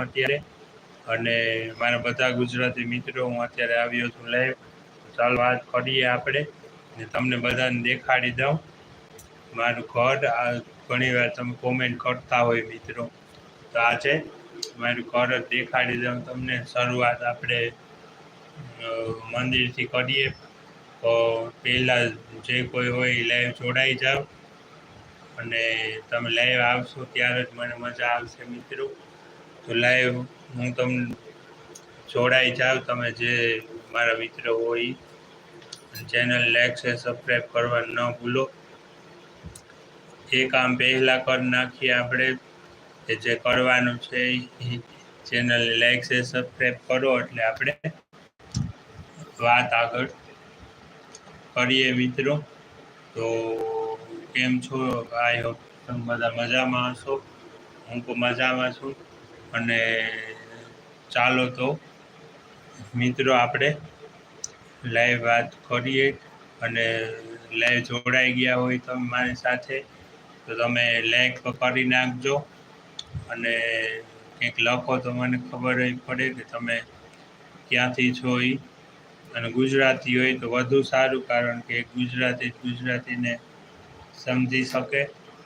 અત્યારે. અને મારા બધા ગુજરાતી મિત્રો, હું અત્યારે આવ્યો છું લાઈવ ચાલો વાત કરીએ આપણે ને તમને બધાને દેખાડી દઉં. મારું ઘર, આ ઘણી વાર તમે કોમેન્ટ કરતા હોય મિત્રો. તો આ છે. મારું ઘર જ દેખાડી દઉં તમને. શરૂઆત આપણે મંદિરથી કરીએ. તો પહેલાં જે કોઈ હોય એ લાઈવ જોડાઈ જાઓ. અને તમે લાઈવ આવશો ત્યારે જ મને મજા આવશે મિત્રો. તો લાઈવ હું તમને જોડાઈ જાવ તમે જે મારા મિત્ર હોય ચેનલ લાઈક છે સબસ્ક્રાઈબ કરવા ન ભૂલો. એ કામ પહેલાં કરી નાખીએ આપણે કે જે કરવાનું છે ચેનલ લાઈક છે સબસ્ક્રાઈબ કરો એટલે આપણે વાત આગળ કરીએ મિત્રો. તો કેમ છો? આઈ હોપ તમે બધા મજામાં હશો. હું પણ મજામાં છું. અને ચાલો તો મિત્રો આપણે લાઈવ વાત કરીએ અને લાઈવ જોડાઈ ગયા હોય તો મારી સાથે, તો તમે લાઈક કરી નાખજો અને કંઈક લખો તો મને ખબર પડે કે તમે ક્યાંથી છો એ અને ગુજરાતી હોય તો વધુ સારું કારણ કે ગુજરાતી ગુજરાતીને સમજી શકે.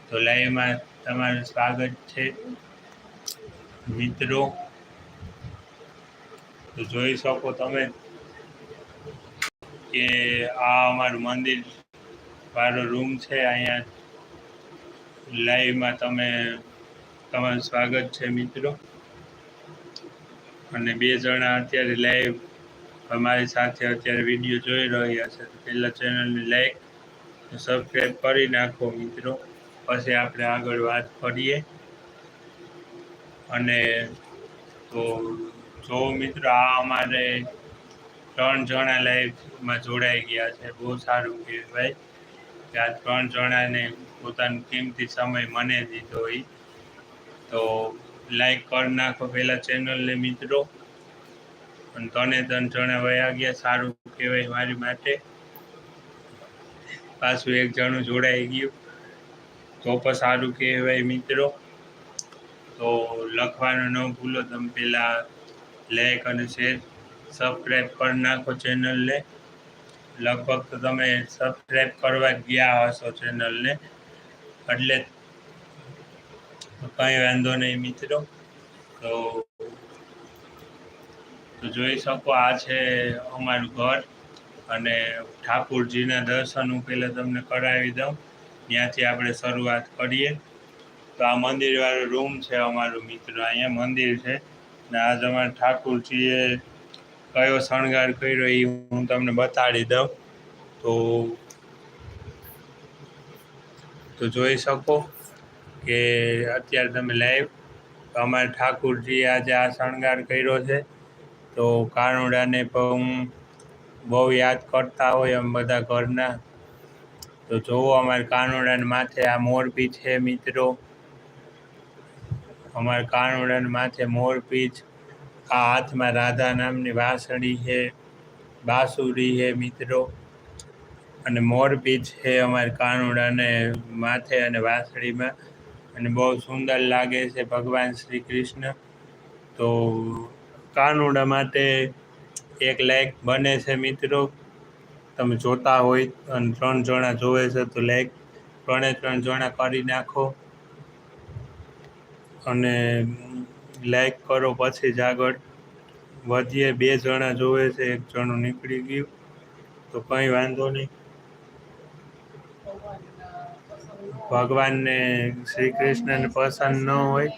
તો લાઈવમાં તમારું સ્વાગત છે. મિત્રો, તો જોઈ શકો તમે કે આ અમારું મંદિર વાળો રૂમ છે અહીંયા. લાઈવમાં તમે, તમારું સ્વાગત છે મિત્રો. અને બે જણા અત્યારે લાઈવ અમારી સાથે અત્યારે વીડિયો જોઈ રહ્યા છે. તો પહેલાં ચેનલને લાઈક સબસ્ક્રાઈબ કરી નાખો મિત્રો. પછી આપણે આગળ વાત કરીએ. અને તો જો મિત્રો આ અમારે ત્રણ જણા લાઈફમાં જોડાઈ ગયા છે, બહુ સારું કહેવાય કે આ ત્રણ જણાને પોતાનો કિંમતી સમય મને દીધો હોય તો લાઈક કરી નાખો પહેલાં ચેનલને મિત્રો. અને તને ત્રણ જણા વયા ગયા, સારું કહેવાય મારી માટે. પાછું એક જણું જોડાઈ ગયું. તો પણ સારું કહેવાય મિત્રો. તો લખવાનું ન ભૂલો, તમે પહેલાં લાઈક અને શેર સબસ્ક્રાઈબ કરી નાખો ચેનલને લગભગ તો તમે સબસ્ક્રાઈબ કરવા ગયા હશો ચેનલને એટલે કંઈ વાંધો નહીં મિત્રો. તો જોઈ શકો આ છે અમારું ઘર અને ઠાકુરજીના દર્શન હું પહેલાં તમને કરાવી દઉં. ત્યાંથી આપણે શરૂઆત કરીએ. તો આ મંદિરવાળો રૂમ છે અમારું મિત્ર. અહીંયા મંદિર છે. ને આજ અમારે ઠાકુરજીએ કયો શણગાર કર્યો એ હું તમને બતાડી દઉં. તો તો જોઈ શકો કે અત્યારે તમે લાઈવ અમારે ઠાકુરજીએ આજે આ શણગાર કર્યો છે. તો કાનુડાને પણ બહુ યાદ કરતા હોય એમ બધા ઘરના. તો જોવો અમારે કાનુડાને માથે આ મોરબી છે મિત્રો. અમારે કાનુડાને માથે મોરપીચ આ હાથમાં રાધા નામની વાંસળી છે, બાસુરી છે મિત્રો. અને મોરપીચ છે અમારે કાનુડાને માથે અને વાંસળીમાં. અને બહુ સુંદર લાગે છે ભગવાન શ્રી કૃષ્ણ તો કાનુડા માટે એક લાઈક બને છે મિત્રો. તમે જોતા હોય અને ત્રણ જણા જોવે છે તો લાઈક ત્રણે ત્રણ જણા કરી નાખો. અને લાઈક કરો પછી જ આગળ વધીએ. બે જણા જોવે છે, એક જણું નીકળી ગયું. તો કંઈ વાંધો નહીં. ભગવાનને શ્રી કૃષ્ણને પસંદ ન હોય.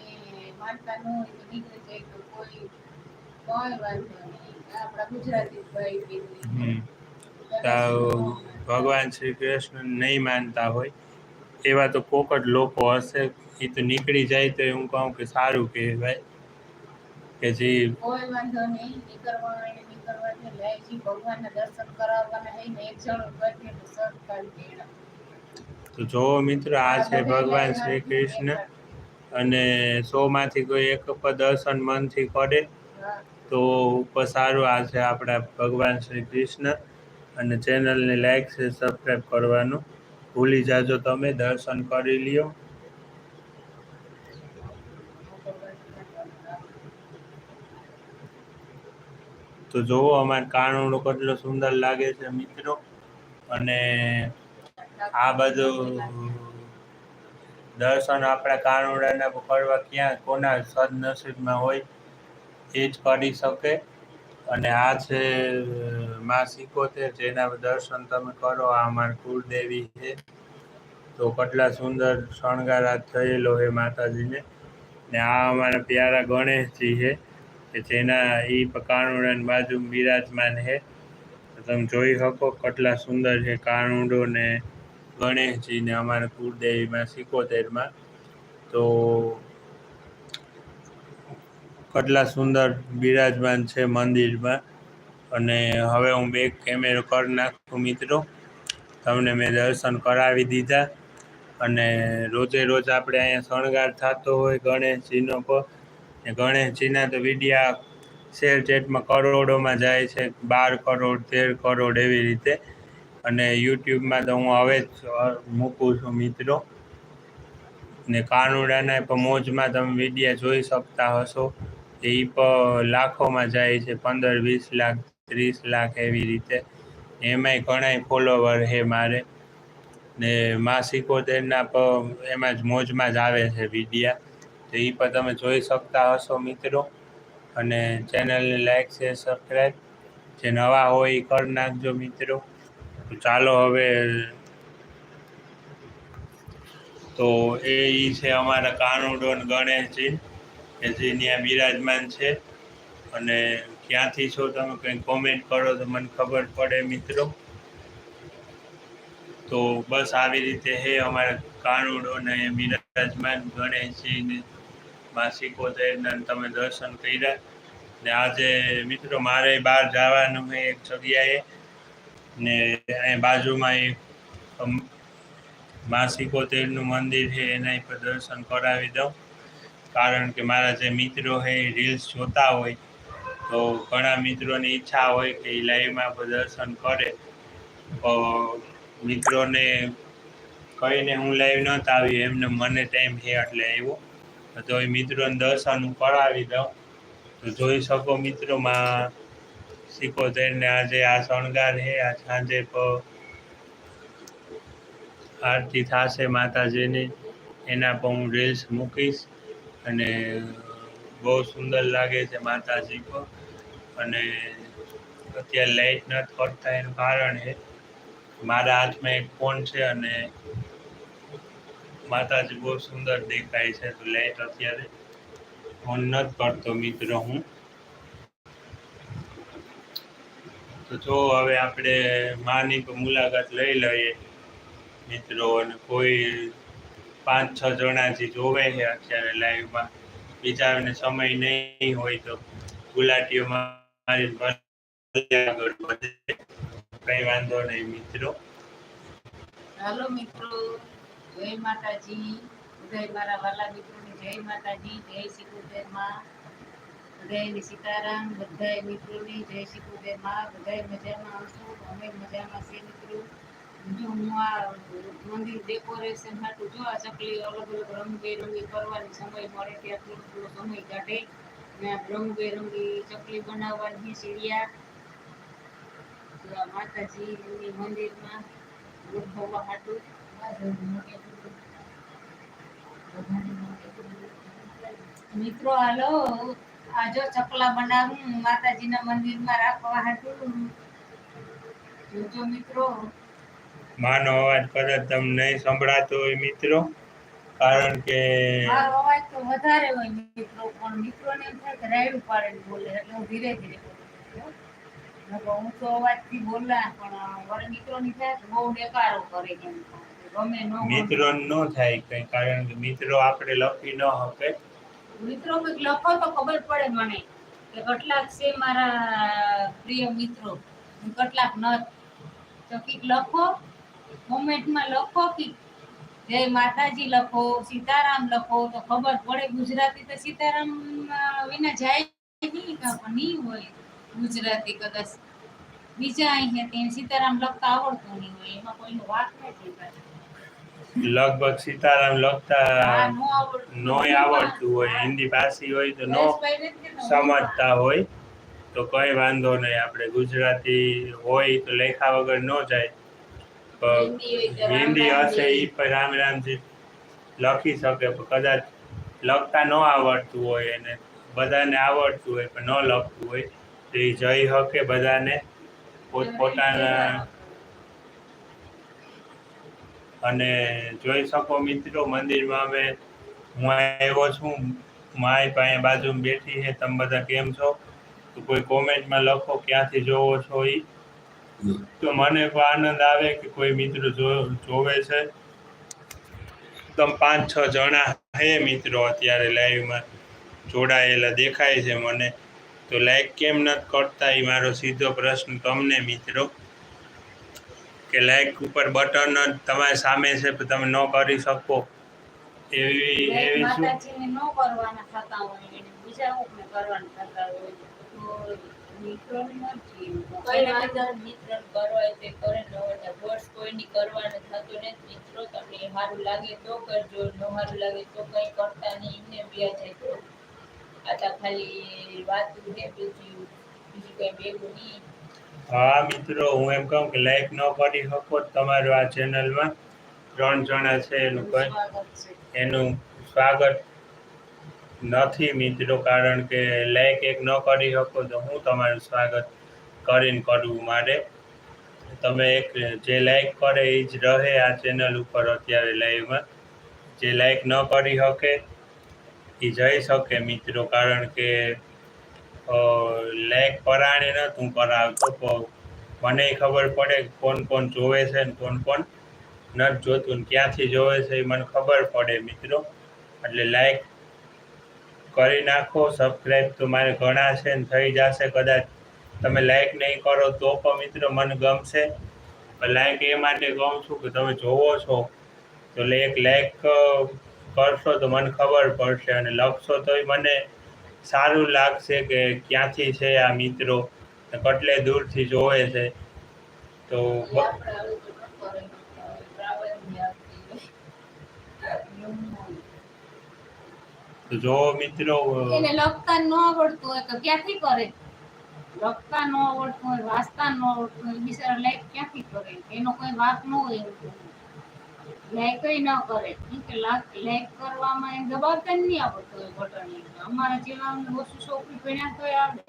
ભગવાન શ્રી કૃષ્ણ નહીં માનતા હોય. એવા તો કોકટ લોકો હશે. એ તો નીકળી જાય તો હું કહું કે સારું કહેવાય કે જે કોઈ વાંધો નહીં નીકળવા નીકળવા છે લાયજી ભગવાનના દર્શન કરાવવાના હોય ને એક જણો કરીએ તો મિત્ર તો જોવો મિત્રો આ છે ભગવાન શ્રી કૃષ્ણ અને સોમાંથી કોઈ એક પણ દર્શન મનથી કરે તો ઉપર સારું આ છે આપણા ભગવાન શ્રી કૃષ્ણ. અને ચેનલને લાઈક છે સબસ્ક્રાઈબ કરવાનું ભૂલી જાજો તમે દર્શન કરી લ્યો. તો જોવો, અમારે કાનુડો કેટલો સુંદર લાગે છે મિત્રો. અને આ બધું દર્શન આપણા કાણુડાના કરવા ક્યાં, કોના સદનસીબમાં હોય, એ જ કરી શકે. અને આ છે, માં સિકોતેર, જેના દર્શન તમે કરો, આ અમારી કુળદેવી છે. તો કેટલા સુંદર શણગાર થયેલો હે માતાજીને. ને આ અમારા પ્યારા ગણેશજી છે. કે જેના એ કાનુડાની બાજુ બિરાજમાન છે. તમે જોઈ શકો કેટલા સુંદર છે કાનુડો ને ગણેશજીને અમારા કુળદેવીમાં સિકોતેરમાં. તો કેટલા સુંદર બિરાજમાન છે મંદિરમાં. અને હવે હું બેક કેમેરો કરી નાખું મિત્રો. તમને મેં દર્શન કરાવી દીધા. અને રોજે રોજ આપણે અહીંયા શણગાર થતો હોય ગણેશજીનો પણ ગણેશજીના તો વિડીયા શેર ચેટમાં કરોડોમાં જાય છે. બાર કરોડ, તેર કરોડ એવી રીતે. અને યુટ્યુબમાં તો હું હવે જ મૂકું છું મિત્રો. ને કાનુડાના પણ મોજમાં તમે વિડીયા જોઈ શકતા હશો. એ પણ લાખોમાં જાય છે. પંદર, વીસ લાખ, ત્રીસ લાખ એવી રીતે. એમાંય ઘણાય ફોલોવર છે મારે. ને માસિકોતેરના પણ એમાં જ મોજમાં જ આવે છે વિડીયા તો એ પણ તમે જોઈ શકતા હશો મિત્રો. અને ચેનલને લાઈક શેર સબસ્ક્રાઈબ જે નવા હોય એ કરી નાખજો મિત્રો. ચાલો હવે તો એ છે અમારા કાનુડોન ગણેશજી, કે જે ત્યાં બિરાજમાન છે. અને ક્યાંથી છો તમે કંઈ કોમેન્ટ કરો તો મને ખબર પડે મિત્રો. તો બસ આવી રીતે હે અમારા કાનુડો ને બિરાજમાન ગણેશજી ને માસિકોતેરના તમે દર્શન કર્યા. ને આજે મિત્રો મારે બહાર જવાનું છે એક જગ્યાએ. ને અહીં બાજુમાં એક માસિકોતેરનું મંદિર છે, એના પર દર્શન કરાવી દઉં. કારણ કે મારા જે મિત્રો છે એ રીલ્સ જોતા હોય. તો ઘણા મિત્રોની ઈચ્છા હોય કે એ લાઈવમાં દર્શન કરે. તો મિત્રોને કહીને હું લાઈવ નહોતા આવી એમને મને ટાઈમ છે એટલે આવ્યો. તો એ મિત્રોને દર્શન કરાવી દઉં. તો જોઈ શકો મિત્રોમાં સિકોતેરને આજે આ શણગાર છે. આ સાંજે આરતી થશે માતાજીની. એના પર હું રીલ્સ મૂકીશ અને બહુ સુંદર લાગે છે માતાજી પર. અને અત્યારે લાઈટ નથી થતા એનું કારણ છે મારા હાથમાં એક ફોન છે અને માતાજી બહુ સુંદર દેખાય છે, તો લાઈટ અત્યારે ફોન નથી કરતો મિત્રો હું. તો જો હવે આપણે માની મુલાકાત લઈ લઈએ મિત્રો, અને કોઈ પાંચ છ જણાથી જોવે છે અત્યારે લાઈવમાં બીજાને સમય નહીં હોય તો ગુલાટીઓમાં મારી કઈ વાંધો નહીં મિત્રો. હાલો મિત્રો. જય માતાજી. બધા મારા વાલા મિત્રોને જય માતાજી, જય માં. બધાને સીતારામ બધા મિત્રોને જય સિકોતેર મા. બધા મજામાં આવશો અમે મજામાં છે મિત્રો. જો હું આ મંદિર ડેકોરેશન હાટું જો આ ચકલી અલગ અલગ રંગબેરંગી કરવાની સમય મળે ત્યાં થોડો થોડો સમય કાઢે. ને આ રંગબેરંગી ચકલી બનાવવાની સીડિયા માતાજી મંદિરમાં ઉદ્ભવવા હાટું મિત્રો હાલો. આ ચકલા બનાવું માતાજીના મંદિરમાં રાખવા હાટું. જોજો મિત્રો. માનો અવાજ કદાચ તમને સંભળાતો હોય મિત્રો. કારણ કે મારો અવાજ તો વધારે હોય મિત્રો પણ મિત્રોને એમ થાય કે રાયડું પાડે બોલે એટલે હું ધીરે ધીરે બોલું હું તો અવાજથી બોલા પણ મિત્રો મિત્રોની થાય બહુ ડેકારો કરે ન ગમે. મિત્રો ન થાય કઈ કારણ કે મિત્રો આપણે લખી ન હકે. મિત્રો કંઈક લખો તો ખબર પડે મને કે કેટલાક છે મારા પ્રિય મિત્રો કેટલાક ન તો કંઈક લખો કોમેન્ટમાં લખો કે જય માતાજી લખો સીતારામ લખો તો ખબર પડે ગુજરાતી તો સીતારામ વિના જાય નહીં નહીં હોય ગુજરાતી કદાચ. બીજા અહીંયા સીતારામ લખતા આવડતું નહીં હોય એમાં કોઈનો વાત નથી. લગભગ સીતારામ લખતા નો આવડતું. નોય આવડતું હોય. હિન્દી ભાષી હોય તો નો સમજતા હોય. તો કંઈ વાંધો નહીં. આપણે ગુજરાતી હોય તો લેખા વગર ન જાય. હિન્દી હશે એ પણ રામ રામજી લખી શકે. પણ કદાચ લખતા ન આવડતું હોય અને બધાને આવડતું હોય પણ ન લખતું હોય. તો એ જઈ શકે બધાને. પોતપોતાના અને જોઈ શકો મિત્રો મંદિરમાં અમે, હું આવ્યો છું, માય પાસે બાજુમાં બેઠી છે, તમે બધા કેમ છો? તો કોઈ કોમેન્ટમાં લખો, ક્યાંથી જોવો છો એ તો મને આનંદ આવે કે કોઈ મિત્રો જોવે છે. તમે પાંચ, છ જણા હે મિત્રો અત્યારે લાઈવમાં જોડાયેલા દેખાય છે મને. તો લાઈક કેમ નથી કરતા એ મારો સીધો પ્રશ્ન તમને મિત્રો. કે લાઈક ઉપર બટન જ તમારી સામે છે પણ તમે ન કરી શકો. એવી એવી શું? ન કરવાના થતા હોય એને બીજા હું કરવાના થતા હોય. તો મિત્રોની મરજી. કઈ મિત્ર કરો તે કરે ન હોય force કોઈની કરવાનું થતું નથી. મિત્રો તમને સારું લાગે તો કરજો ન સારું લાગે તો કંઈ કરતા નહીં એમને જાય તો આ તો ખાલી વાત છે બીજું બીજું કઈ ભેગું નહીં. હા, મિત્રો, હું એમ કહું કે લાઈક ન કરી શકો તમારું આ ચેનલમાં ત્રણ જણા છે એનું કઈ. એનું સ્વાગત નથી મિત્રો, કારણ કે લાઈક એક ન કરી શકો તો હું તમારું સ્વાગત કરીને કરવું મારે. તમે એક જે લાઈક કરે એ જ રહે આ ચેનલ ઉપર અત્યારે લાઈવમાં જે લાઈક ન કરી શકે એ જઈ શકે મિત્રો, કારણ કે લાઈક પરાણે હું કરાવતો મને ખબર પડે કોણ કોણ જોવે છે ને કોણ કોણ નથી જોતું ને ક્યાંથી જોવે છે એ મને ખબર પડે મિત્રો. એટલે લાઈક કરી નાખો સબસ્ક્રાઈબ તો મારે ઘણા છે ને થઈ જશે કદાચ. તમે લાઈક નહીં કરો તો પણ મિત્રો મને ગમશે. લાઈક એ માટે કહું છું કે તમે જોવો છો, તો એક લાઈક કરશો તો મને ખબર પડશે અને લખશો તોય મને સારું લાગશે કે ક્યાંથી છે આ મિત્રો? કટલે દૂરથી જોવે છે. તો જો મિત્રો એને લખતા ન આવડતું હોય તો ક્યાંથી કરે? લખતા ન આવડતું હોય, વાંચતા ન આવડતું હોય બિચારા લાઈફ ક્યાંથી કરે? એનો કોઈ વાક ન હોય એવું ન કરે. કે લાઈક કરવામાં એમ દબાવતા નહીં આવડતું હોય બટન અમારા જેવાનું ઓછું છોકરી ભણ્યા તો આવડે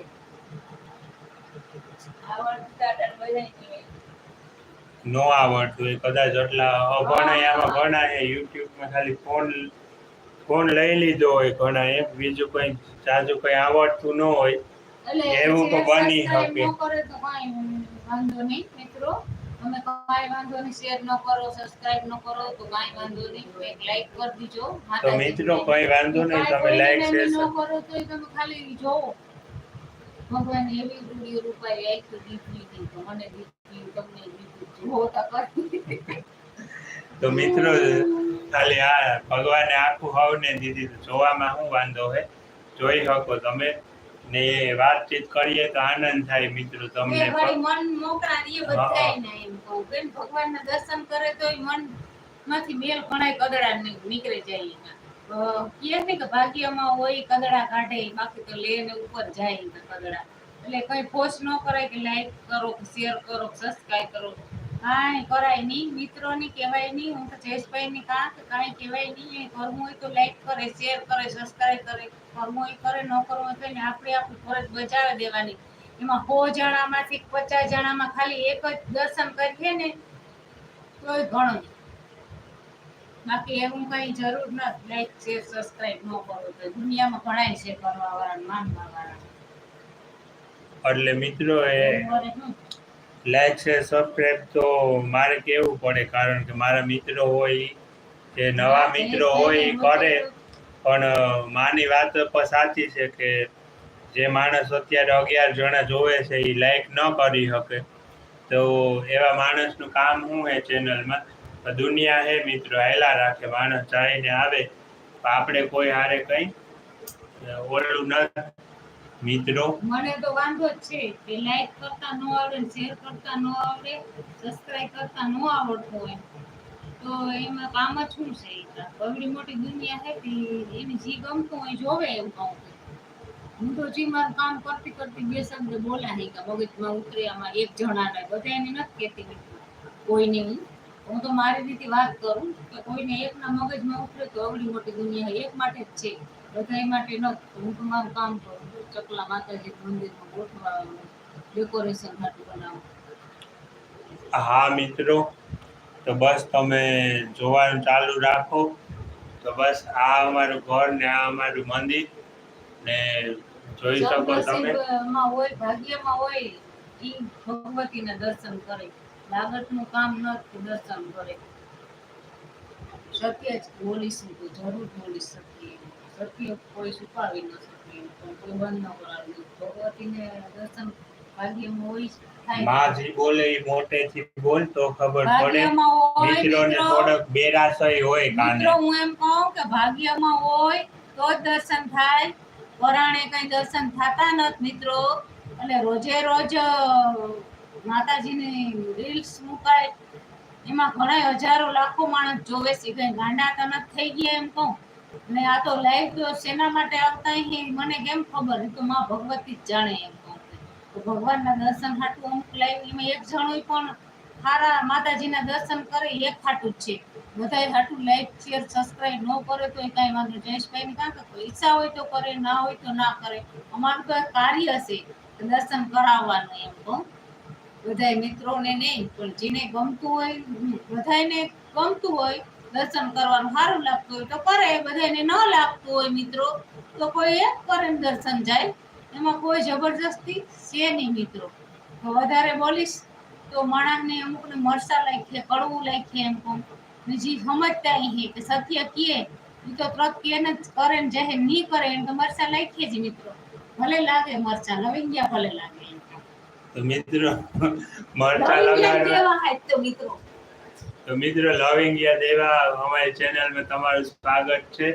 ને આવડતું એ કદાચ એટલા અભણાય આમાં ઘણા છે યુટ્યુબમાં ખાલી ફોન ફોન લઈ લીધો હોય ઘણા એ બીજું કંઈ જાજુ કંઈ આવડતું ન હોય. એવું તો બની શકે. વાંધો નહીં મિત્રો. તમે કાંઈ વાંધો નહીં શેર ન કરો સબસ્ક્રાઇબ ન કરો તો કાંઈ વાંધો નહીં. એક લાઈક કરી દીજો. તો મિત્રો કંઈ વાંધો નહીં તમે લાઈક શેર ન કરો તો તમે ખાલી જોવો ભગવાન એવી રૂડી રૂપાઈ આખી દીધી હતી તો મને દીધી તમને દીધી. જોવો તો કરી. તો મિત્રો ખાલી આ ભગવાને આખું હવને દીધી. જોવામાં શું વાંધો હે? જોઈ શકો તમે. ને વાતચીત કરીએ તો આનંદ થાય મિત્રો તમને. મન મોકળા ને એ બધાય ને એમ કહું. બેન ભગવાનના દર્શન કરે તો મનમાંથી મેલ ઘણાય કદડા નીકળે નીકળી જાય કે કહે ને કે ભાગ્યમાં હોય કદડા કાઢે બાકી તો લે ને ઉપર જાય કદડા. એટલે કઈ પોસ્ટ ન કરાય કે લાઈક કરો શેર કરો કે સબસ્ક્રાઇબ કરો. કાંઈ કરાય નહીં મિત્રોની કહેવાય નહીં હું તો જયેશભાઈની ની કાં કે કાંઈ કહેવાય નહીં એ કરવું હોય તો લાઈક કરે શેર કરે સબસ્ક્રાઈબ કરે કરવું હોય કરે ન કરવું હોય કઈ આપણે આપણી ફરજ બજાવી દેવાની એમાં સો જણામાંથી પચાસ જણામાં ખાલી એક જ દર્શન કરીએ ને તોય ઘણું બાકી એવું કઈ જરૂર નથી લાઈક શેર સબસ્ક્રાઇબ ન કરો તો દુનિયામાં ઘણા છે કરવા વાળા માનવા વાળા એટલે મિત્રો એ? લાઈક છે સબસ્ક્રાઈબ તો મારે કેવું પડે? કારણ કે મારા મિત્રો હોય કે નવા મિત્રો હોય એ કરે. પણ માની વાત પણ સાચી છે કે જે માણસ અત્યારે અગિયાર જણા જોવે છે એ લાઈક ન કરી શકે. તો એવા માણસનું કામ શું હે ચેનલમાં દુનિયા હે મિત્રો હેલા રાખે માણસ જાઈને આવે. પણ આપણે કોઈ હારે કંઈ ઓરડું ન મિત્રો. મને તો વાંધો જ છે કે લાઈક કરતા ન આવડે શેર કરતા ન આવડે સબસ્ક્રાઇબ કરતા ન આવડતું હોય. તો એમાં કામ જ શું છે? બગડી મોટી દુનિયા છે તે એને જે ગમતું હોય જોવે એવું કહું હું તો જી મારું કામ કરતી કરતી બે શબ્દ બોલા નહીં કે મગજમાં ઉતરે આમાં એક જણાને. બધાને નથી કહેતી કોઈને હું. હું તો મારી રીતે વાત કરું કે કોઈને એકના મગજમાં ઉતરે તો અવળી મોટી દુનિયા એક માટે જ છે. બધા માટે નથી હું તો મારું કામ કરું. ચકલા માતાજી મંદિરમાં ગોઠવાવાનું ડેકોરેશન માટે બનાવવું હા મિત્રો. તો બસ તમે જોવાનું ચાલુ રાખો. તો બસ આ અમારું ઘર ને આ અમારું મંદિર ને જોઈ શકો તમે. હોય ભાગ્યમાં હોય ઈ ભગવતીના દર્શન કરે. લાગતનું કામ નથી દર્શન કરે. સત્ય જ બોલીશું તો જરૂર બોલી શકીએ સત્ય કોઈ છુપાવી ન શકે. માજી બોલે એ મોટેથી બોલતો ખબર પડે. મિત્રોને મિત્રો. બેરાશય હોય કાને. મિત્રો હું એમ કહું કે ભાગ્યમાં હોય તો જ દર્શન થાય. પરાણે કઈ દર્શન થતા નથી મિત્રો. એટલે રોજે રોજ માતાજીની રીલ્સ મુકાય. એમાં ઘણા હજારો લાખો માણસ જોવે છે. કઈ ગાંડા તો નથી થઈ ગયા એમ કહું. ને આ તો લાઈવ તો સેના માટે આવતા હે મને કેમ ખબર? તો માં ભગવતી જ જાણે એમ તો ભગવાનના દર્શન હાટું અમુક લાઈવ એમાં એક જણોય પણ સારા માતાજીના દર્શન કરે એક હાટું જ છે. બધાએ હાટું લાઈક શેર સબસ્ક્રાઇબ ન કરે તો એ કાંઈ વાંધો જયેશભાઈ ને કાં કે ઈચ્છા હોય તો કરે, ના હોય તો ના કરે. અમારું તો કાર્ય હશે દર્શન કરાવવાનું એમ કહું બધાય મિત્રોને નહીં, પણ જેને ગમતું હોય, બધાયને ગમતું હોય દર્શન કરવાનું સારું લાગતું હોય તો કરે બધાને ન લાગતું હોય મિત્રો તો કોઈ એક કરે દર્શન જાય. એમાં કોઈ જબરજસ્તી છે નહીં મિત્રો. તો વધારે બોલીશ તો માણસને અમુકને મરસા લાગે કડવું લાગે એમ કહું ને જે સમજતા હે કે સત્ય કીએ એ તો ત્રત કે ને જ કરે ને જાહેર નહીં કરે એમ તો મરસા લાગે જ મિત્રો. ભલે લાગે મરચા લવિંગિયા ભલે લાગે. એમ તો મિત્રો મરચા હાય તો મિત્રો? તો મિત્રો લવ ઇન્ડિયા દેવા અમારી ચેનલમાં તમારું સ્વાગત છે.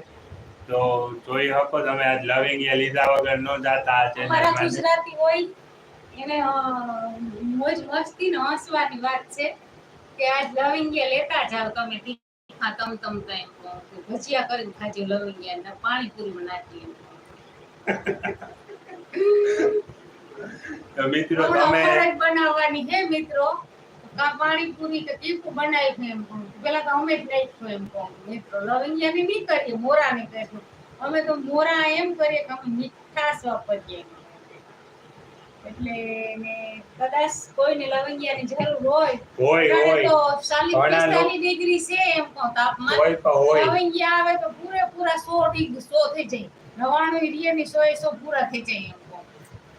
તો જોઈ શકો તમે આજ લવ ઇન્ડિયા લીધા વગર ન જાતા આ ચેનલ ગુજરાતી હોય એને મોજ મસ્તી નો હસવાની વાત છે કે આજ લવિંગિયા લેતા જાવ તમે તીખા તમ તમ તો એમ ભજીયા કરીને ખાજો લવિંગિયા ને પાણીપુરી એમ તો મિત્રો તમે બનાવવાની છે મિત્રો. પાણીપુરી કે તીખું બનાવી છે એમ કહું પેલા તો અમે જ નાખ્યું એમ કહું મિત્રો લવિંગિયા ની નહીં કરીએ મોરા ની કરીશું અમે તો મોરા એમ કરીએ કે અમે મીઠાશ વાપરીએ એટલે ને કદાચ કોઈને લવિંગિયાની જરૂર હોય હોય ત્યારે તો હોય ચાલીસ ઘણા લોકો- પિસ્તાલીસ ડિગ્રી છે એમ કહું તાપમાન લવિંગિયા આવે તો પૂરેપૂરા સો ડિગ્રી સો થઈ જાય. નવાણું રિયની સો એ પૂરા થઈ જાય એમ કહું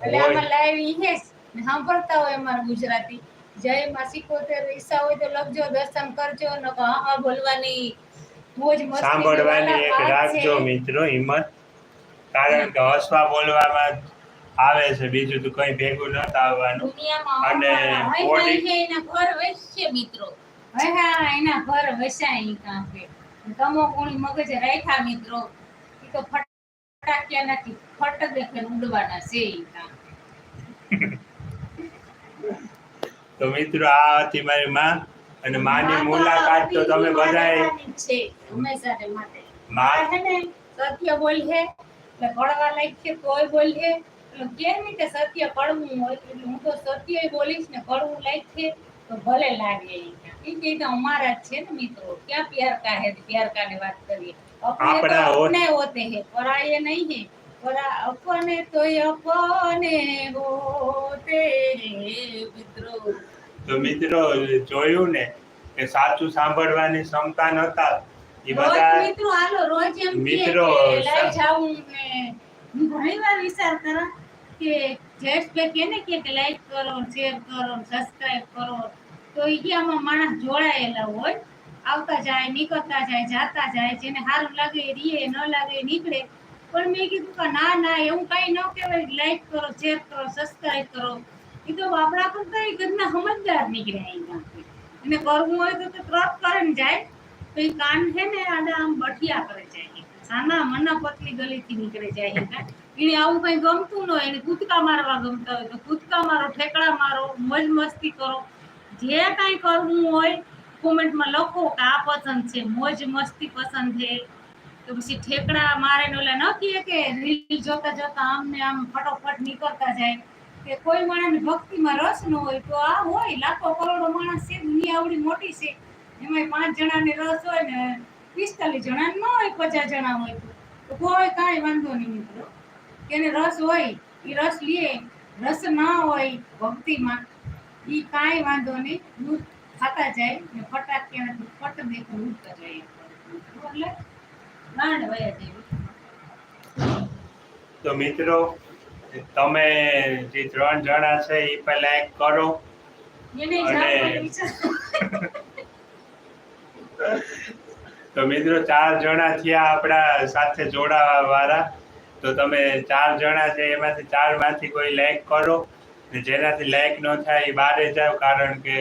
એટલે આમાં લાઈવ ઈ છે સાંભળતા હોય અમારા ગુજરાતી. જય માં સિકોતેર ઈચ્છા હોય તો લખજો દર્શન કરજો ન તો હા બોલવાની. મોજ મસ્તી સાંભળવાની એક રાખજો મિત્રો હિંમત. કારણ કે હસવા બોલવામાં આવે છે બીજું તો કઈ ભેગું ન આવવાનું અને બોડી- એના ઘર વસશે મિત્રો. હા હા એના ઘર વસાય ઈ કામ કે તમો કોણી મગજ રાખ્યા મિત્રો. ઈ તો ફટાક્યા નથી ફટ દેખે ઉડવાના છે ઈ કાં તો મિત્રો આ હતી મારી માં અને માની મુલાકાત તો તમે બધાએ છે હંમેશા ને માટે માં આ છે ને સત્ય બોલશે એટલે કડવા લાગશે તોય બોલશે એટલે કે નહીં કે સત્ય કડવું હોય એટલે હું તો સત્ય બોલીશ ને કડવું લાગશે તો ભલે લાગે ઈ કાં. ઈ કે તો અમારા જ છે ને મિત્રો ક્યાં પ્યાર કા હે પ્યાર કા ની વાત કરીએ अपने આપણા तो હોત- अपने होते हैं पराये नहीं है परा अपने तो अपने होते हैं મિત્રો તો મિત્રો જોયું ને કે સાચું સાંભળવાની ક્ષમતા નતા એ રોજ બધા મિત્રો હાલો રોજ એમ કહે મિત્રો, કે લાઈ સા- જાઉં ને હું ઘણી વાર વિચાર કરા કે જયેશભાઈ કે ને કે લાઈક કરો શેર કરો સબસ્ક્રાઇબ કરો તો ઈ કે આમાં માણસ જોડાયેલા હોય આવતા જાય નીકળતા જાય જાતા જાય જેને સારું લાગે એ રીએ ન લાગે એ નીકળે પણ મેં કીધું કે ના ના, એવું કાંઈ ન કહેવાય. લાઈક કરો શેર કરો સબસ્ક્રાઈબ કરો. એ તો આપણા કરતા ઘરના સમજદાર નીકળ્યા એ એને કરવું હોય તો તો તરત કરીને જાય. તો એ કાન છે ને આડા આમ બઠિયા કરે જાય સાના મના પતલી ગલીથી નીકળે જાય એને આવું કઈ ગમતું ન હોય. એને કૂદકા મારવા ગમતા હોય તો કૂદકા મારો, ઠેકડા મારો, મોજ મસ્તી કરો. જે કાંઈ કરવું હોય કોમેન્ટમાં લખો કે આ પસંદ છે, મોજ મસ્તી પસંદ છે. તો પછી ઠેકડા મારે ને ઓલા ન કહે કે રીલ જોતા જોતા આમ ને આમ ફટોફટ નીકળતા જાય. કે કોઈ માણસ ભક્તિમાં રસ ન હોય તો આ હોય, લાખો કરોડો માણસ છે, દુનિયા આવડી મોટી છે. એમાં પાંચ જણાને રસ હોય ને પિસ્તાલીસ જણા ન હોય, પચાસ જણા હોય તો. કોઈ કાંઈ વાંધો નહીં મિત્રો. કેને રસ હોય એ રસ લે રસ ના હોય ભક્તિમાં એ કાંઈ વાંધો નહીં. દૂધ ખાતા જાય ને ફટાકિયાથી ફટ દેખો ઉડતા જાય. એટલે તો મિત્રો તમે જે ત્રણ જણા છે એ પહેલા એક કરો. અને- તો મિત્રો ચાર જણા થયા આપણા સાથે જોડાવા વાળા તો તમે ચાર જણા છે એમાંથી ચારમાંથી કોઈ લાઈક કરો. ને જેનાથી લાઈક ન થાય એ બારે જાવ કારણ કે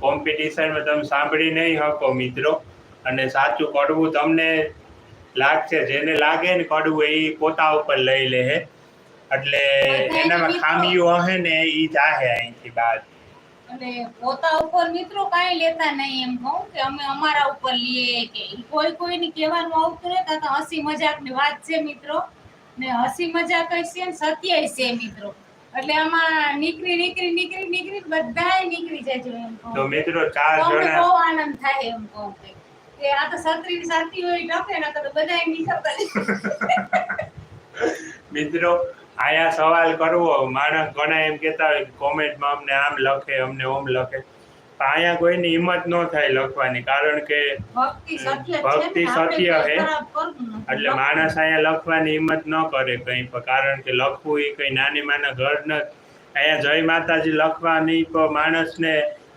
કોમ્પિટિશનમાં તમે સાંભળી નહીં શકો મિત્રો. અને સાચું કરવું તમને લાગશે. જેને લાગે ને કડવું એ પોતા ઉપર લઈ લે એટલે એનામાં ખામીઓ હે ને એ જાહે અહીંથી બાદ અને પોતા ઉપર મિત્રો કાંઈ લેતા નહીં એમ કહું કે અમે અમારા ઉપર લઈએ કે કોઈ કોઈની કહેવાનું આવતું આ તો હસી મજાકની વાત છે મિત્રો. ને હસી મજાક છે ને સત્ય છે મિત્રો. એટલે આમાં નીકળી નીકળી નીકળી નીકળી બધાય નીકળી જાય એમ કહું. તો મિત્રો ચાર જણા બહુ આનંદ થાય એમ કહું કે કે આ તો સત્રીની સાથી હોય ટકે ને તો બધાય નીકળતા જાય. મિત્રો આયા સવાલ કરવો માણસ ઘણા એમ કહેતા હોય કોમેન્ટમાં અમને આમ લખે અમને ઓમ લખે. અહીંયા કોઈની હિંમત ન થાય લખવાની કારણ કે ભક્તિ સત્ય છે ને, નથી. એટલે માણસ અહીંયા લખવાની હિંમત ન કરે કંઈ પણ કારણ કે લખવું એ કંઈ નાની માના ઘર ન અહીંયા જય માતાજી લખવાની પણ માણસને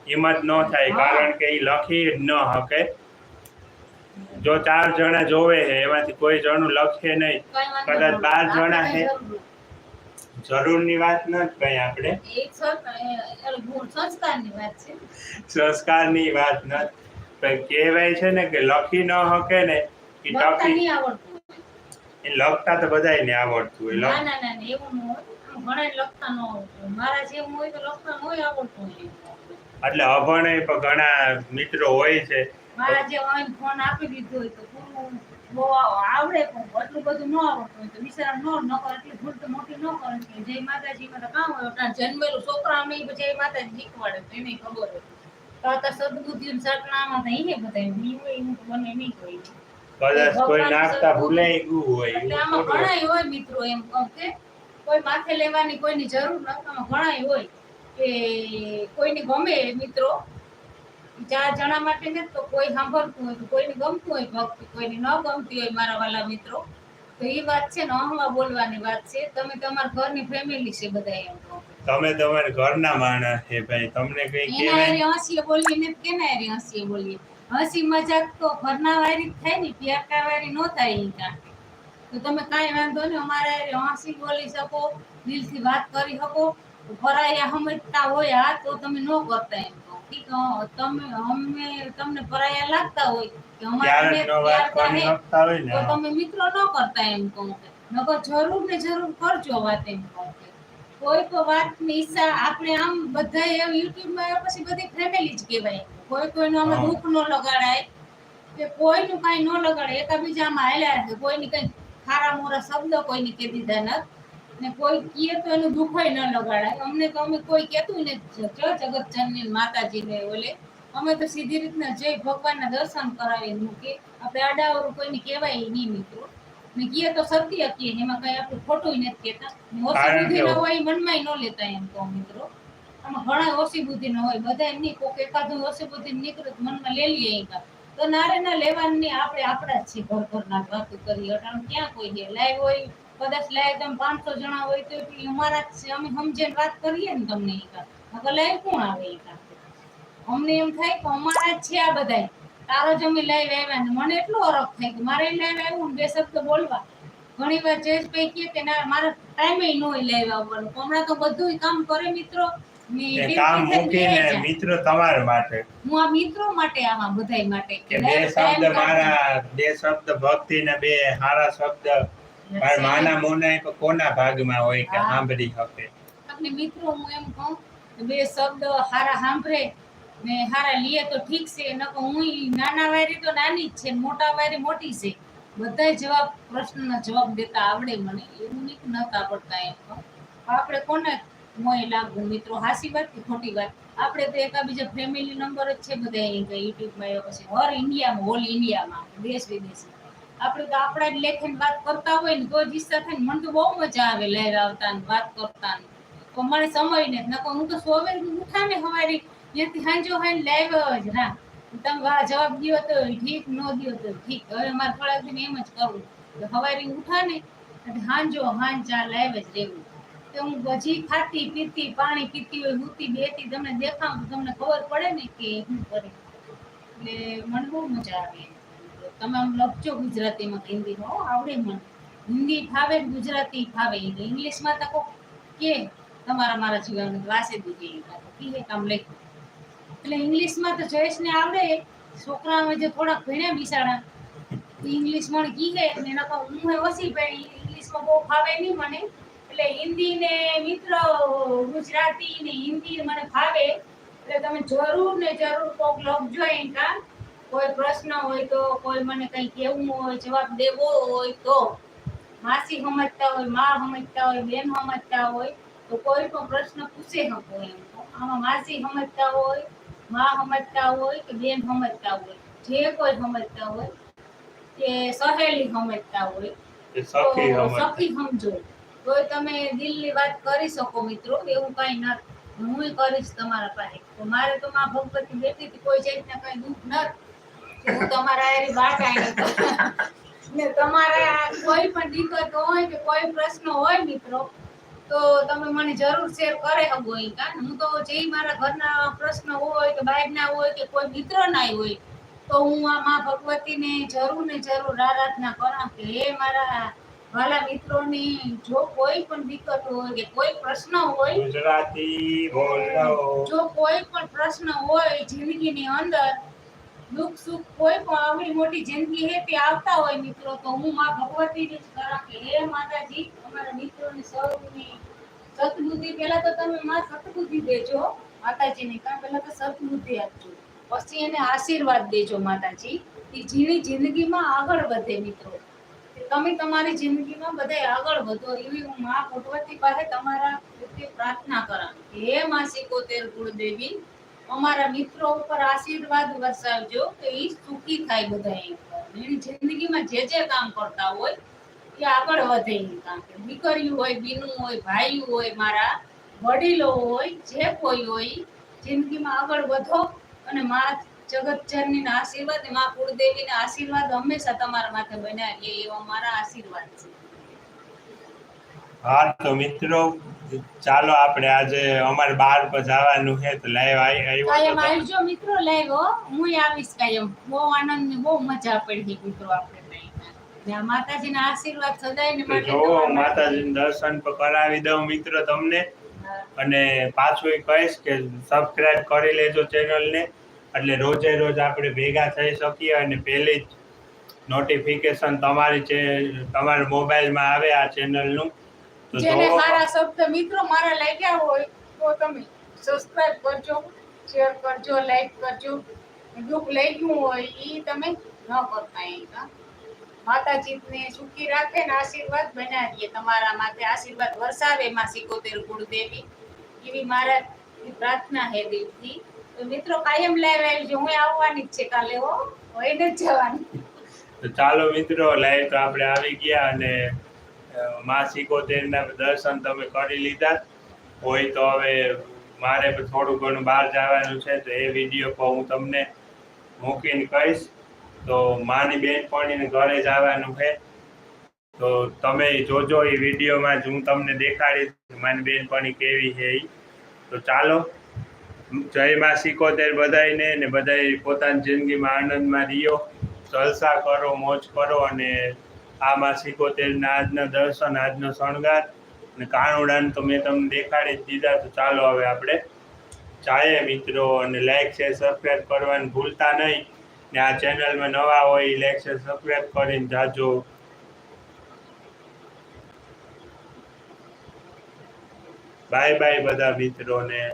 હિંમત ન થાય કારણ કે એ લખી જ ન શકે જો ચાર જણા જોવે છે એમાંથી કોઈ જણું લખે નહીં. કદાચ બાર જણા. જરૂર. જરૂરની વાત ન કઈ આપણે. સંસ્કારની વાત છે. ન કહેવાય છે ને કે લખી ન હકે ને એ હોય. એ લખતા તો બધાયને આવડતું હોય. ના ના ના ના, એવું ન હોય. લખતા ન આવડતું મારા જેવું હોય તો લખતા ન હોય આવડતું એટલે અભણ પણ ઘણા મિત્રો હોય છે. મારા હોય ફોન આપી દીધો હોય તો પૂરું બહુ આવડે પણ એટલું બધું ન આવડતું હોય તો બિચારા ન ન કરે એટલી ભૂલ તો મોટી ન કરે કે જય માતાજીમાં તો કામ હોય જન્મેલું છોકરાઓને ઈ જય માતાજી શીખવાડે તો એને ખબર હોય. તો સદબુદ્ધિ ને તો ઈ બધા ઈ હોય એનું તો બને નહીં કોઈ કદાચ કોઈ નાખતા ભૂલાઈ ગયું હોય એટલે આમાં ઘણાય હોય મિત્રો એમ કહું કે કોઈ માથે લેવાની કોઈની જરૂર નથી આમાં ઘણાય હોય કે કોઈને ગમે મિત્રો ચાર જણા માટે ને તો કોઈ સાંભળતું હોય કોઈને ગમતું હોય ભક્તિ કોઈને ન ગમતી હોય મારા વાલા મિત્રો. તો એ વાત છે ને અહવા બોલવાની વાત છે. તમે તમારા ઘરની ફેમિલી છે બધા એમ તમે તમારા ઘરના માણસ છે ભાઈ તમને કઈ કેનારી હસીએ બોલીએ ને કેનારી હસીએ બોલીએ? હસી મજાક તો ઘરના વારી થાય ને પ્યારકા વારી ન થાય ઈ તો તમે કાંઈ વાંધો નહીં અમારા હસી બોલી શકો દિલથી વાત કરી શકો. પરાયા સમજતા હોય આ તો તમે ન કરતા એમ અ, તમે અમે તમને પરાયા લાગતા હોય કે અમારા નો વાત પ્યાર ને તો તમે મિત્રો ન કરતા એમ કહું કે. નકર જરૂર ને જરૂર કરજો વાત એમ કહું કે. કોઈ તો વાતની ઈચ્છા આપણે આમ બધા એમ યુટ્યુબમાં પછી બધી ફેમિલી જ કહેવાય. કોઈ કોઈનું આમાં. દુઃખ ન લગાડાય કે કોઈનું કાંઈ ન લગાડે એકાબીજામાં હાલ્યા કોઈની કંઈ ખારા મોરા શબ્દ કોઈની કહી દીધા નથી. ને કોઈ કીએ તો એનું દુઃખય ન લગાડાય. અમને તો અમે કોઈ કહેતું ને જગત જનની માતાજીને ઓલે. અમે તો સીધી રીતના જઈ ભગવાનના દર્શન કરાવી મૂકે. આપણે આડાવરું કોઈને કહેવાય નહીં મિત્રો. ને કીએ તો સત્ય કીએ એમાં કઈ આપણે ખોટું નથી કહેતા. ઓછી બુદ્ધિ ન હોય ઈ મનમાં ન લેતા એમ તો મિત્રો. આમાં ઘણા ઓછી બુદ્ધિ ન હોય. બધા એમ નહીં કોક એકાદું ઓછી બુદ્ધિ નીકળે તો મનમાં લઈ લઈએ ઈ તો નારે ના લેવાની આપણે આપણા જ છીએ. ઘર ઘરના જ વાતો કરીએ અટાણે ક્યાં કોઈ દે લાઈવ હોય કદાચ લાઈવ તમે પાંચસો જણા હોય તો અમારા જ છે અમે સમજીને વાત કરીએ ને તમને એ કાં. નકર લાઈવ કોણ આવે એ કાં. અમને એમ થાય કે અમારા જ છે આ બધા તારો જ અમે લાઈવ આવ્યા ને મને એટલો અરખ થાય કે મારે લાઈવ આવ્યું ને બે શબ્દ બોલવા. ઘણી વાર જયેશભાઈ કહે કે ના મારા ટાઈમે ન હોય લાઈવ આવવાનું. હમણાં તો બધું કામ કરે મિત્રો. કામ મૂકીને મિત્રો તમારા માટે. હું આ મિત્રો માટે આવા બધાય માટે કે બે શબ્દ મારા બે શબ્દ ભક્તિ ને બે સારા શબ્દ મારા માના મોને કોના ભાગમાં હોય કે સાંભળી શકે એટલે મિત્રો હું એમ કહું બે શબ્દ હારા સાંભળે ને હારા લીએ તો ઠીક છે નકર હું નાના વાયરી તો નાની જ છે મોટા વાયરી મોટી છે. બધાય જવાબ પ્રશ્નના જવાબ દેતા આવડે મને એવું નહીં નતા પડતા એમ તો. આપણે કોને મોય લાગુ મિત્રો? હાસી વાત કે ખોટી વાત? આપણે તો એકાબીજા ફેમિલી નંબર જ છે બધા યુટ્યુબમાં એવા પછી હર ઇન્ડિયામાં હોલ ઇન્ડિયામાં દેશ વિદેશ આપણે તો આપણા જ લેખન વાત કરતા હોય ને, તો જ થાય ને, મને તો બહુ મજા આવે લહેર આવતા વાત કરતા ને મને સમય ને નકો હું તો સોવે ઉઠા ને હવારી. ત્યાંથી હાંજો હાંજ લાઈવ જ ના તમે જવાબ દો તો ઠીક, ન દો તો ઠીક. હવે મારે થોડાક દિન એમ જ કરવું. તો હવારી ઉઠા ને એટલે હાંજો હાં ચા લાઈવ જ રહેવું. તો હું ભજી ખાતી, પીતી, પાણી પીતી હોય, હુતી બેતી તમને દેખાવ તો તમને ખબર પડે ને કે શું કરે. એટલે મને બહુ મજા આવે. તમે આમ ગુજરાતીમાં હિન્દી હો, આવડે મને. હિન્દી ફાવે ગુજરાતી ફાવે. ઇંગ્લિશમાં તો કે તમારા મારા જીવન વાસે દીધી કીએ કામ લખ્યું એટલે ઇંગ્લિશમાં તો જયેશને આવડે. છોકરા અમે જે થોડાક ભણ્યા બિસાડા. ઇંગ્લિશ મને ને એના તો હું ઓછી ભણી ઇંગ્લિશમાં બહુ ફાવે નહીં મને. એટલે હિન્દી ને મિત્ર ગુજરાતી ને હિન્દી મને ફાવે. એટલે તમે જરૂર ને જરૂર કોક લખજો એમ કાં. કોઈ પ્રશ્ન હોય તો કોઈ મને કંઈ કહેવું હોય જવાબ દેવો હોય તો. માસી સમજતા હોય મા સમજતા હોય બેન સમજતા હોય તો કોઈ પણ પ્રશ્ન પૂછે શકો એમ. આમાં માસી સમજતા હોય મા સમજતા હોય કે બેન સમજતા હોય. જે કોઈ સમજતા હોય કે સહેલી સમજતા હોય સખી તો સખી સમજો. તોય તમે દિલની વાત કરી શકો મિત્રો એવું કઈ નથી હું કરીશ તમારા પાસે. તો મારે તો માં ભગવતી બેઠી કોઈ જાતના કઈ દુઃખ નથી હું તમારા હારે વાત આણી ને તમારે કોઈ પણ દિક્કત હોય કે કોઈ પ્રશ્ન હોય મિત્રો તો તમે મને જરૂર શેર કરે હગો કાન હું તો જે મારા ઘરના પ્રશ્ન હોય કે બહારના હોય કે કોઈ મિત્રના હોય તો હું આ માં ભગવતીને જરૂર ને જરૂર આરાધના કરા કે હે મારા વાલા મિત્રોની જો કોઈ પણ દિક્કત હોય કે કોઈ પ્રશ્ન હોય ગુજરાતી બોલો. જો કોઈ પણ પ્રશ્ન હોય જિંદગીની અંદર દુઃખ સુખ કોઈ પણ અવળી મોટી જિંદગી હે તે આવતા હોય મિત્રો, તો હું માં ભગવતીને જ કરા કે હે માતાજી, અમારા મિત્રોને સૌની સતબુદ્ધિ પહેલા તો તમે માં સતબુદ્ધિ દેજો માતાજીને કાં પહેલા તો સતબુદ્ધિ આપજો. પછી એને આશીર્વાદ દેજો માતાજી એ જીણી જિંદગીમાં આગળ વધે મિત્રો. તમે તમારી જિંદગીમાં બધાય આગળ વધો, એવી હું માં ભગવતી પાસે તમારા પ્રત્યે પ્રાર્થના કરા હે માં સિકોતેર કુળદેવી અમારા મિત્રો ઉપર આશીર્વાદ વરસાવજો કે એ સુખી થાય બધા એની જિંદગીમાં જે જે કામ કરતા હોય એ આગળ વધે કામ. કે દીકરીઓ હોય, બીનું હોય, ભાઈ હોય, મારા વડીલો હોય, જે કોઈ હોય જિંદગીમાં આગળ વધો અને મા જગતચરની આશીર્વાદ, મા કુળદેવીના આશીર્વાદ હંમેશા તમારા માથે બન્યા રહીએ એવા મારા આશીર્વાદ છે. હા, તો મિત્રો ચાલો આપણે આજે અમારે બાર પર જવાનું છે તો લાઈવ આવ્યો કાયમ આવજો મિત્રો લાઈવ હો હું આવીશ કાયમ બહુ આનંદ ને બહુ મજા પડી મિત્રો આપણે માતાજીના આશીર્વાદ માટે જો માતાજીનું દર્શન કરાવી દઉં મિત્રો તમને. અને પાછું એ કહીશ કે સબસ્ક્રાઇબ કરી લેજો ચેનલને એટલે રોજે રોજ આપણે ભેગા થઈ શકીએ અને પહેલી જ નોટિફિકેશન તમારી તમારા મોબાઈલમાં આવે આ ચેનલનું જેને સારા શબ્દ મિત્રો મારા લાગ્યા હોય તો તમે સબસ્ક્રાઇબ કરજો શેર કરજો લાઈક કરજો. દુઃખ લાગ્યું હોય એ તમે ન કરતા એ માતાજીને સુખી રાખે ને આશીર્વાદ બનાવીએ તમારા માથે આશીર્વાદ વરસાવે માં સિકોતેર ગુણદેવી એવી મારા પ્રાર્થના હે દિલથી તો મિત્રો કાયમ લાઈવ આવજો. હું આવવાની જ છે કાલે હો. હોય ને જવાની. તો ચાલો મિત્રો લાઈવ તો આપણે આવી ગયા અને મા સિકોતેરના દર્શન તમે કરી લીધા. હોય તો હવે મારે થોડું ઘણું બહાર જવાનું છે, તો એ વીડિયો પણ હું તમને મૂકીને કહીશ. તો માની બેનપણીને ઘરે જવાનું છે. તો તમે જોજો એ વિડીયોમાં જ હું તમને દેખાડીશ માની બેનપણી કેવી છે એ તો ચાલો. જય મા સિકોતેર બધાયને ને બધા પોતાની જિંદગીમાં આનંદમાં રહ્યો. જલસા કરો, મોજ કરો અને આ સિકોતેર આજના દર્શન આજનો શણગાર. અને કાણુડાને તો મેં તમને દેખાડી જ દીધા, તો ચાલો હવે આપણે ચાલે મિત્રો, અને લાઈક શેર સબસ્ક્રાઈબ કરવાનું ભૂલતા નહીં. ને આ ચેનલમાં નવા હોય લાઈક શેર સબસ્ક્રાઈબ કરીને જાજો. બાય બાય બધા મિત્રોને.